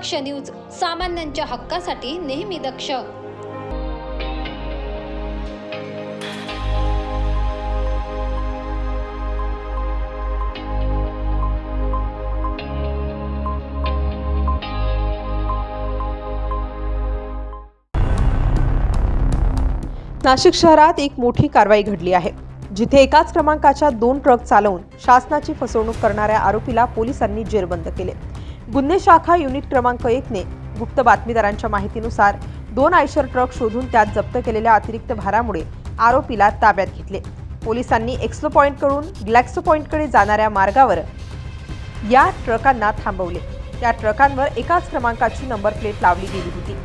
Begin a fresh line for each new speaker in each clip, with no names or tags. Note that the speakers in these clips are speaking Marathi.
दक्ष न्यूज सामान्यांच्या हक्कासाठी नेहमी दक्ष.
नाशिक शहरात एक मोठी कारवाई घडली आहे. जिथे एकाच क्रमांकाच्या दोन ट्रक चालवून शासनाची फसवणूक करणाऱ्या आरोपीला पोलिसांनी जेरबंद केले. गुन्हे शाखा युनिट क्रमांक एकने गुप्त बातमीदारांच्या माहितीनुसार दोन आयशर ट्रक शोधून त्यात जप्त केलेल्या अतिरिक्त भारामुळे आरोपीला ताब्यात घेतले. पोलिसांनी एक्स्लो पॉईंटकडून ग्लॅक्सो पॉईंटकडे जाणाऱ्या मार्गावर या ट्रकांना थांबवले. त्या ट्रकांवर एकाच क्रमांकाची नंबर प्लेट लावली गेली होती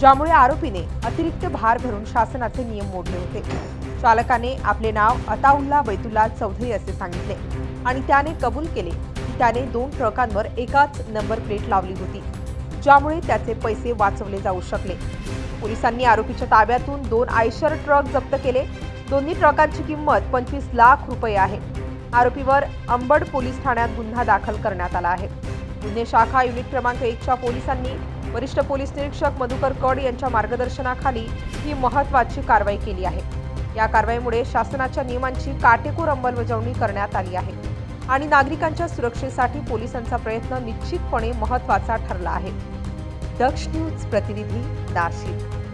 ज्यामुळे आरोपीने अतिरिक्त भार भरून शासनाचे नियम मोडले होते. चालकाने आपले नाव अताउल्ला बैतुल्ला चौधरी असे सांगितले आणि त्याने कबूल केले त्याने दोन ट्रकांवर एकाच नंबर प्लेट लावली होती ज्यामुळे त्याचे पैसे वाचवले जाऊ शकले. पोलिसांनी आरोपीच्या ताब्यातून दोन आयशर ट्रक जप्त केले. दोन्ही ट्रकांची किंमत पंचवीस लाख रुपये आहे. आरोपीवर अंबड पोलीस ठाण्यात गुन्हा दाखल करण्यात आला आहे. गुन्हे शाखा युनिट क्रमांक एकच्या पोलिसांनी वरिष्ठ पोलीस निरीक्षक मधुकर कड यांच्या मार्गदर्शनाखाली ही महत्वाची कारवाई केली आहे. या कारवाईमुळे शासनाच्या नियमांची काटेकोर अंमलबजावणी करण्यात आली आहे. आणि नागरिकांच्या सुरक्षेसाठी पोलिसांचा प्रयत्न निश्चितपणे महत्त्वाचा ठरला आहे. दक्ष न्यूज प्रतिनिधी नाशिक.